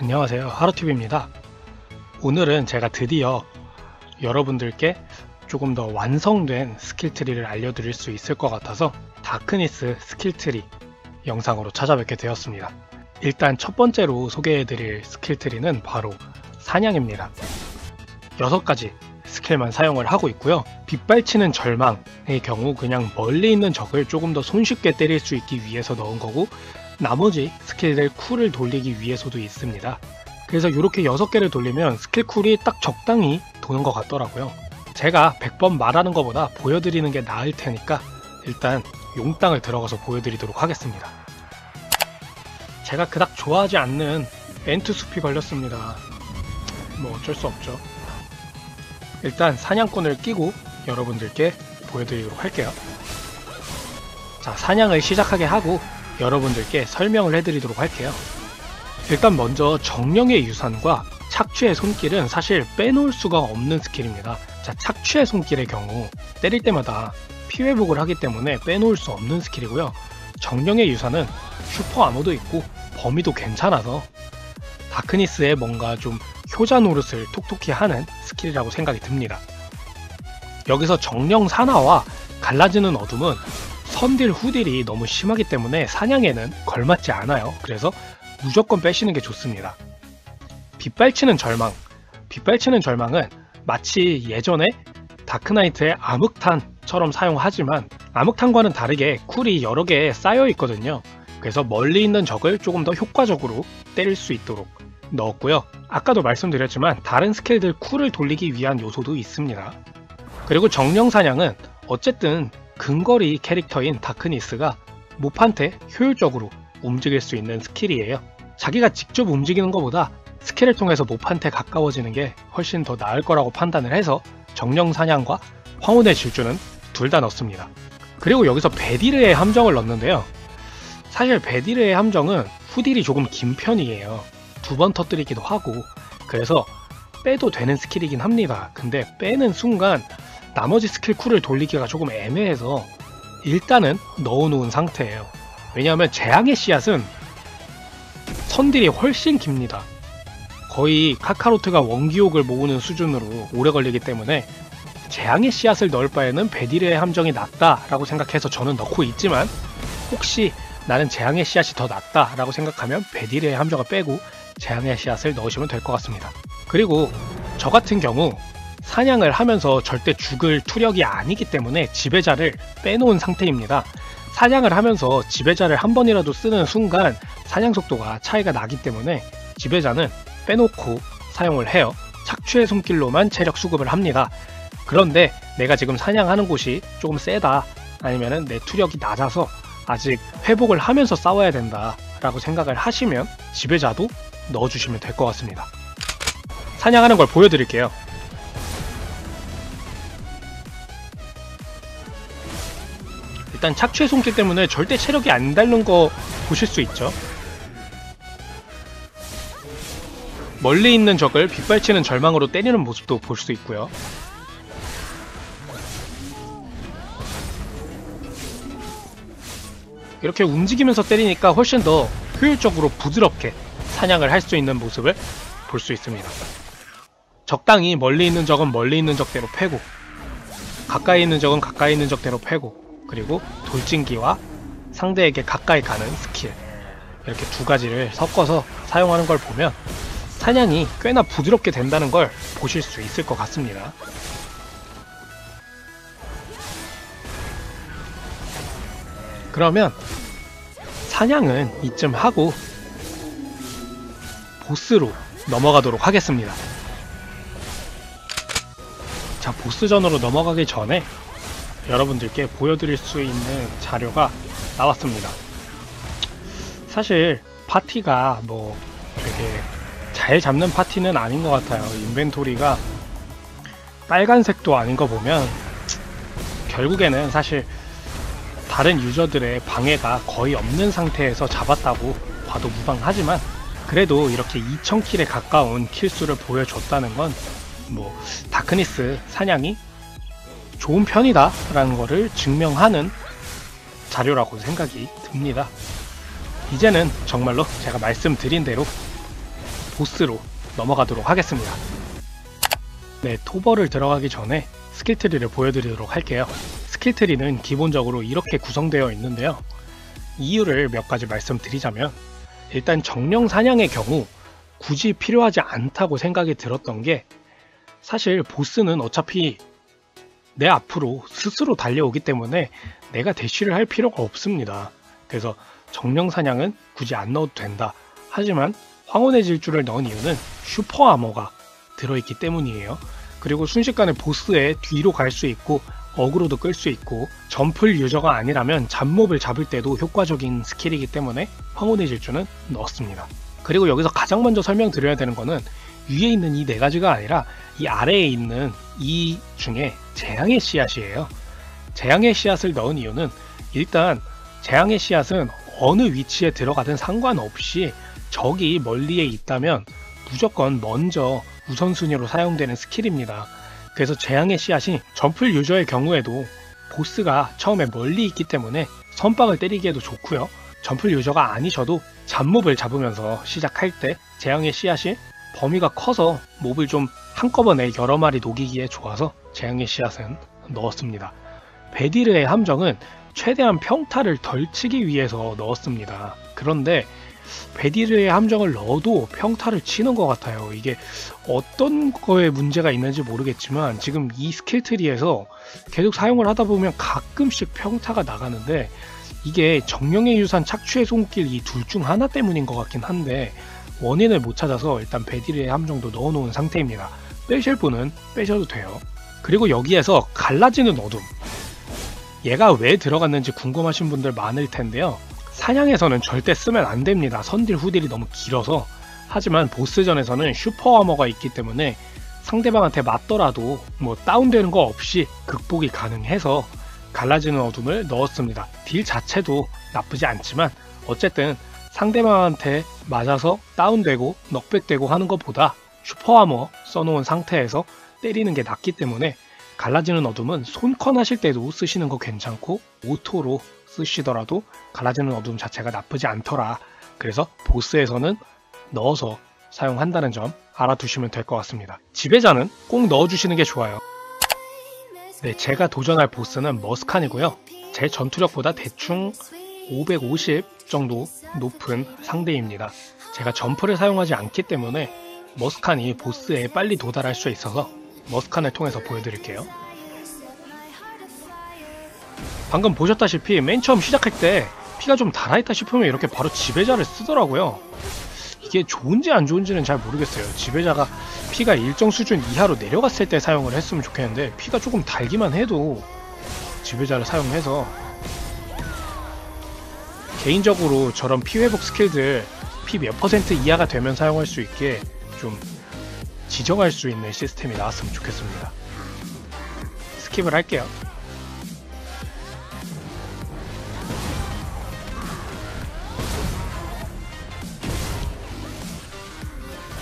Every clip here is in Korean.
안녕하세요. 하루TV입니다. 오늘은 제가 드디어 여러분들께 조금 더 완성된 스킬트리를 알려드릴 수 있을 것 같아서 다크니스 스킬트리 영상으로 찾아뵙게 되었습니다. 일단 첫 번째로 소개해드릴 스킬트리는 바로 사냥입니다. 6가지 스킬만 사용을 하고 있고요. 빗발치는 절망의 경우 그냥 멀리 있는 적을 조금 더 손쉽게 때릴 수 있기 위해서 넣은 거고 나머지 스킬들 쿨을 돌리기 위해서도 있습니다. 그래서 이렇게 6개를 돌리면 스킬 쿨이 딱 적당히 도는 것 같더라고요. 제가 100번 말하는 것보다 보여드리는 게 나을 테니까 일단 용땅을 들어가서 보여드리도록 하겠습니다. 제가 그닥 좋아하지 않는 엔트 숲이 걸렸습니다. 뭐 어쩔 수 없죠. 일단 사냥꾼을 끼고 여러분들께 보여드리도록 할게요. 자, 사냥을 시작하게 하고 여러분들께 설명을 해드리도록 할게요. 일단 먼저 정령의 유산과 착취의 손길은 사실 빼놓을 수가 없는 스킬입니다. 자, 착취의 손길의 경우 때릴 때마다 피회복을 하기 때문에 빼놓을 수 없는 스킬이고요. 정령의 유산은 슈퍼 암호도 있고 범위도 괜찮아서 다크니스의 뭔가 좀 효자 노릇을 톡톡히 하는 스킬이라고 생각이 듭니다. 여기서 정령 사나와 갈라지는 어둠은 선딜 후딜이 너무 심하기 때문에 사냥에는 걸맞지 않아요. 그래서 무조건 빼시는 게 좋습니다. 빗발치는 절망 빗발치는 절망은 마치 예전에 다크나이트의 암흑탄처럼 사용하지만 암흑탄과는 다르게 쿨이 여러 개 쌓여 있거든요. 그래서 멀리 있는 적을 조금 더 효과적으로 때릴 수 있도록 넣었고요. 아까도 말씀드렸지만 다른 스킬들 쿨을 돌리기 위한 요소도 있습니다. 그리고 정령 사냥은 어쨌든 근거리 캐릭터인 다크니스가 모판테 효율적으로 움직일 수 있는 스킬이에요. 자기가 직접 움직이는 것보다 스킬을 통해서 모판테 가까워지는 게 훨씬 더 나을 거라고 판단을 해서 정령 사냥과 황혼의 질주는 둘 다 넣습니다. 그리고 여기서 베디르의 함정을 넣는데요. 사실 베디르의 함정은 후딜이 조금 긴 편이에요. 두 번 터뜨리기도 하고 그래서 빼도 되는 스킬이긴 합니다. 근데 빼는 순간 나머지 스킬 쿨을 돌리기가 조금 애매해서 일단은 넣어놓은 상태예요. 왜냐하면 재앙의 씨앗은 선딜이 훨씬 깁니다. 거의 카카로트가 원기옥을 모으는 수준으로 오래 걸리기 때문에 재앙의 씨앗을 넣을 바에는 베디르의 함정이 낫다라고 생각해서 저는 넣고 있지만 혹시 나는 재앙의 씨앗이 더 낫다라고 생각하면 베디르의 함정을 빼고 재앙의 씨앗을 넣으시면 될 것 같습니다. 그리고 저 같은 경우 사냥을 하면서 절대 죽을 투력이 아니기 때문에 지배자를 빼놓은 상태입니다. 사냥을 하면서 지배자를 한 번이라도 쓰는 순간 사냥 속도가 차이가 나기 때문에 지배자는 빼놓고 사용을 해요. 착취의 손길로만 체력 수급을 합니다. 그런데 내가 지금 사냥하는 곳이 조금 세다 아니면 내 투력이 낮아서 아직 회복을 하면서 싸워야 된다 라고 생각을 하시면 지배자도 넣어주시면 될 것 같습니다. 사냥하는 걸 보여드릴게요. 일단 착취의 손길 때문에 절대 체력이 안 닳는 거 보실 수 있죠. 멀리 있는 적을 빗발치는 절망으로 때리는 모습도 볼 수 있고요. 이렇게 움직이면서 때리니까 훨씬 더 효율적으로 부드럽게 사냥을 할 수 있는 모습을 볼 수 있습니다. 적당히 멀리 있는 적은 멀리 있는 적대로 패고 가까이 있는 적은 가까이 있는 적대로 패고 그리고 돌진기와 상대에게 가까이 가는 스킬 이렇게 두 가지를 섞어서 사용하는 걸 보면 사냥이 꽤나 부드럽게 된다는 걸 보실 수 있을 것 같습니다. 그러면 사냥은 이쯤 하고 보스로 넘어가도록 하겠습니다. 자, 보스전으로 넘어가기 전에 여러분들께 보여드릴 수 있는 자료가 나왔습니다. 사실 파티가 뭐 되게 잘 잡는 파티는 아닌 것 같아요. 인벤토리가 빨간색도 아닌 거 보면 결국에는 사실 다른 유저들의 방해가 거의 없는 상태에서 잡았다고 봐도 무방하지만 그래도 이렇게 2000킬에 가까운 킬수를 보여줬다는 건 뭐 다크니스 사냥이 좋은 편이다 라는 것을 증명하는 자료라고 생각이 듭니다. 이제는 정말로 제가 말씀드린 대로 보스로 넘어가도록 하겠습니다. 네, 토벌을 들어가기 전에 스킬트리를 보여드리도록 할게요. 스킬트리는 기본적으로 이렇게 구성되어 있는데요. 이유를 몇 가지 말씀드리자면 일단 정령 사냥의 경우 굳이 필요하지 않다고 생각이 들었던 게 사실 보스는 어차피 내 앞으로 스스로 달려오기 때문에 내가 대쉬를 할 필요가 없습니다. 그래서 정령 사냥은 굳이 안 넣어도 된다. 하지만 황혼의 질주를 넣은 이유는 슈퍼 아머가 들어있기 때문이에요. 그리고 순식간에 보스의 뒤로 갈 수 있고 어그로도 끌 수 있고 점플 유저가 아니라면 잡몹을 잡을 때도 효과적인 스킬이기 때문에 황혼의 질주는 넣었습니다. 그리고 여기서 가장 먼저 설명드려야 되는 거는 위에 있는 이 네 가지가 아니라 이 아래에 있는 이 중에 재앙의 씨앗이에요. 재앙의 씨앗을 넣은 이유는 일단 재앙의 씨앗은 어느 위치에 들어가든 상관없이 적이 멀리에 있다면 무조건 먼저 우선순위로 사용되는 스킬입니다. 그래서 재앙의 씨앗이 점플 유저의 경우에도 보스가 처음에 멀리 있기 때문에 선박을 때리기에도 좋고요. 점플 유저가 아니셔도 잡몹을 잡으면서 시작할 때 재앙의 씨앗이 범위가 커서 몹을 좀 한꺼번에 여러 마리 녹이기에 좋아서 재앙의 씨앗은 넣었습니다. 베디르의 함정은 최대한 평타를 덜 치기 위해서 넣었습니다. 그런데 베디르의 함정을 넣어도 평타를 치는 것 같아요. 이게 어떤 거에 문제가 있는지 모르겠지만 지금 이 스킬 트리에서 계속 사용을 하다 보면 가끔씩 평타가 나가는데 이게 정령의 유산 착취의 손길 이 둘 중 하나 때문인 것 같긴 한데 원인을 못 찾아서 일단 베디르의 함정도 넣어놓은 상태입니다. 빼실 분은 빼셔도 돼요. 그리고 여기에서 갈라지는 어둠 얘가 왜 들어갔는지 궁금하신 분들 많을 텐데요. 사냥에서는 절대 쓰면 안 됩니다. 선딜 후딜이 너무 길어서. 하지만 보스전에서는 슈퍼 아머가 있기 때문에 상대방한테 맞더라도 뭐 다운되는 거 없이 극복이 가능해서 갈라지는 어둠을 넣었습니다. 딜 자체도 나쁘지 않지만 어쨌든 상대방한테 맞아서 다운되고 넉백되고 하는 것보다 슈퍼아머 써놓은 상태에서 때리는 게 낫기 때문에 갈라지는 어둠은 손컨 하실 때도 쓰시는 거 괜찮고 오토로 쓰시더라도 갈라지는 어둠 자체가 나쁘지 않더라. 그래서 보스에서는 넣어서 사용한다는 점 알아두시면 될 것 같습니다. 지배자는 꼭 넣어주시는 게 좋아요. 네, 제가 도전할 보스는 머스칸이고요. 제 전투력보다 대충 550 정도 높은 상대입니다. 제가 점프를 사용하지 않기 때문에 머스칸이 보스에 빨리 도달할 수 있어서 머스칸을 통해서 보여드릴게요. 방금 보셨다시피 맨 처음 시작할 때 피가 좀 달아있다 싶으면 이렇게 바로 지배자를 쓰더라고요. 이게 좋은지 안 좋은지는 잘 모르겠어요. 지배자가 피가 일정 수준 이하로 내려갔을 때 사용을 했으면 좋겠는데 피가 조금 달기만 해도 지배자를 사용해서 개인적으로 저런 피 회복 스킬들 피 몇 퍼센트 이하가 되면 사용할 수 있게 좀 지정할 수 있는 시스템이 나왔으면 좋겠습니다. 스킵을 할게요.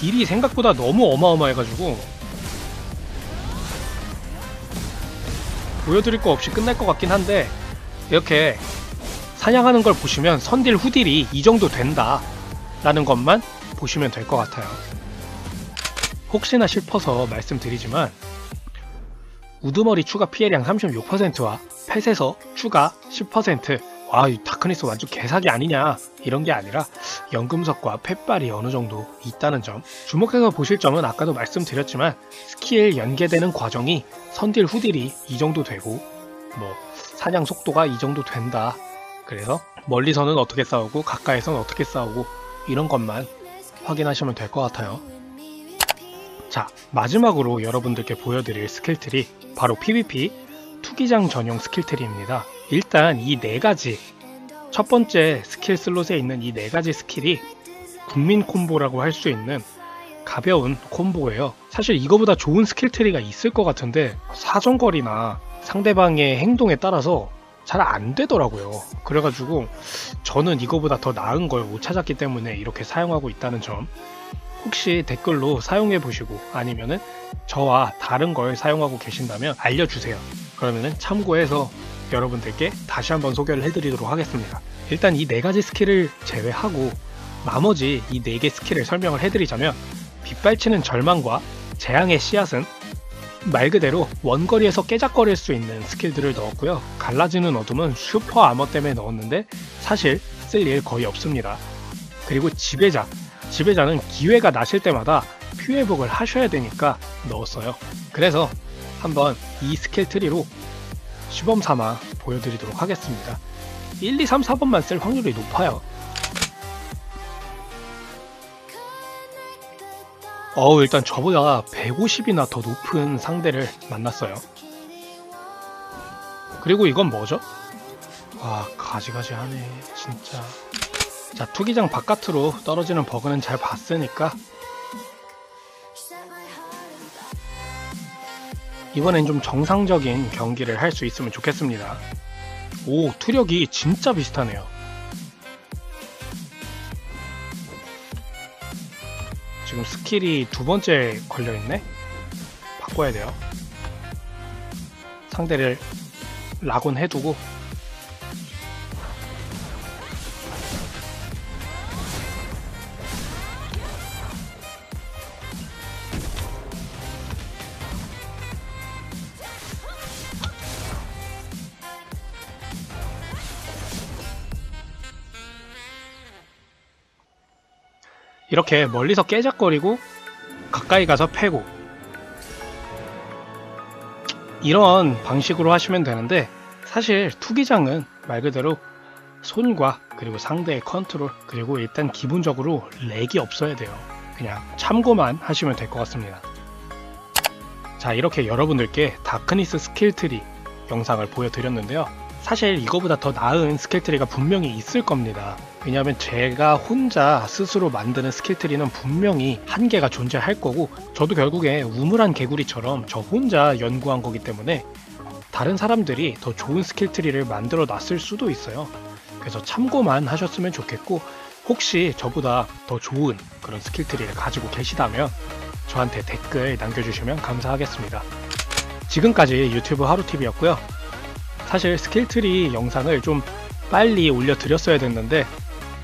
딜이 생각보다 너무 어마어마해가지고 보여드릴 거 없이 끝날 것 같긴 한데 이렇게 사냥하는 걸 보시면 선딜 후딜이 이 정도 된다 라는 것만 보시면 될 것 같아요. 혹시나 싶어서 말씀드리지만 우두머리 추가 피해량 36%와 펫에서 추가 10% 와, 이 다크니스 완전 개사기 아니냐. 이런 게 아니라 연금석과 펫발이 어느 정도 있다는 점. 주목해서 보실 점은 아까도 말씀드렸지만 스킬 연계되는 과정이 선딜 후딜이 이 정도 되고 뭐 사냥 속도가 이 정도 된다. 그래서 멀리서는 어떻게 싸우고 가까이서는 어떻게 싸우고 이런 것만 확인하시면 될 것 같아요. 자 마지막으로 여러분들께 보여드릴 스킬트리 바로 PVP 투기장 전용 스킬트리입니다 일단 이 네 가지 첫 번째 스킬 슬롯에 있는 이 네 가지 스킬이 국민 콤보라고 할 수 있는 가벼운 콤보예요. 사실 이거보다 좋은 스킬 트리가 있을 것 같은데 사정거리나 상대방의 행동에 따라서 잘 안 되더라고요. 그래가지고 저는 이거보다 더 나은 걸 못 찾았기 때문에 이렇게 사용하고 있다는 점 혹시 댓글로 사용해 보시고 아니면은 저와 다른 걸 사용하고 계신다면 알려주세요. 그러면은 참고해서 여러분들께 다시 한번 소개를 해드리도록 하겠습니다. 일단 이 네 가지 스킬을 제외하고 나머지 이 4개 스킬을 설명을 해드리자면 빗발치는 절망과 재앙의 씨앗은 말 그대로 원거리에서 깨작거릴 수 있는 스킬들을 넣었고요. 갈라지는 어둠은 슈퍼 아머 때문에 넣었는데 사실 쓸 일 거의 없습니다. 그리고 지배자. 지배자는 기회가 나실 때마다 퓨회복을 하셔야 되니까 넣었어요. 그래서 한번 이 스킬 트리로 시범 삼아 보여드리도록 하겠습니다. 1, 2, 3, 4번만 쓸 확률이 높아요. 어우 일단 저보다 150이나 더 높은 상대를 만났어요. 그리고 이건 뭐죠? 와 가지가지하네 진짜. 자 투기장 바깥으로 떨어지는 버그는 잘 봤으니까 이번엔 좀 정상적인 경기를 할 수 있으면 좋겠습니다. 오 투력이 진짜 비슷하네요. 지금 스킬이 두 번째 걸려있네? 바꿔야 돼요. 상대를 락온 해두고 이렇게 멀리서 깨작거리고 가까이 가서 패고. 이런 방식으로 하시면 되는데 사실 투기장은 말 그대로 손과 그리고 상대의 컨트롤 그리고 일단 기본적으로 렉이 없어야 돼요. 그냥 참고만 하시면 될 것 같습니다. 자 이렇게 여러분들께 다크니스 스킬 트리 영상을 보여드렸는데요 사실 이거보다 더 나은 스킬 트리가 분명히 있을 겁니다. 왜냐하면 제가 혼자 스스로 만드는 스킬 트리는 분명히 한계가 존재할 거고 저도 결국에 우물한 개구리처럼 저 혼자 연구한 거기 때문에 다른 사람들이 더 좋은 스킬 트리를 만들어 놨을 수도 있어요. 그래서 참고만 하셨으면 좋겠고 혹시 저보다 더 좋은 그런 스킬 트리를 가지고 계시다면 저한테 댓글 남겨주시면 감사하겠습니다. 지금까지 유튜브 하루TV였고요. 사실 스킬트리 영상을 좀 빨리 올려드렸어야 됐는데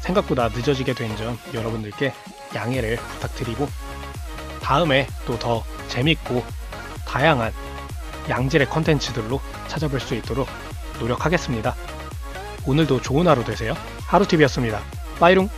생각보다 늦어지게 된 점 여러분들께 양해를 부탁드리고 다음에 또 더 재밌고 다양한 양질의 컨텐츠들로 찾아볼 수 있도록 노력하겠습니다. 오늘도 좋은 하루 되세요. 하루TV였습니다. 빠이룽!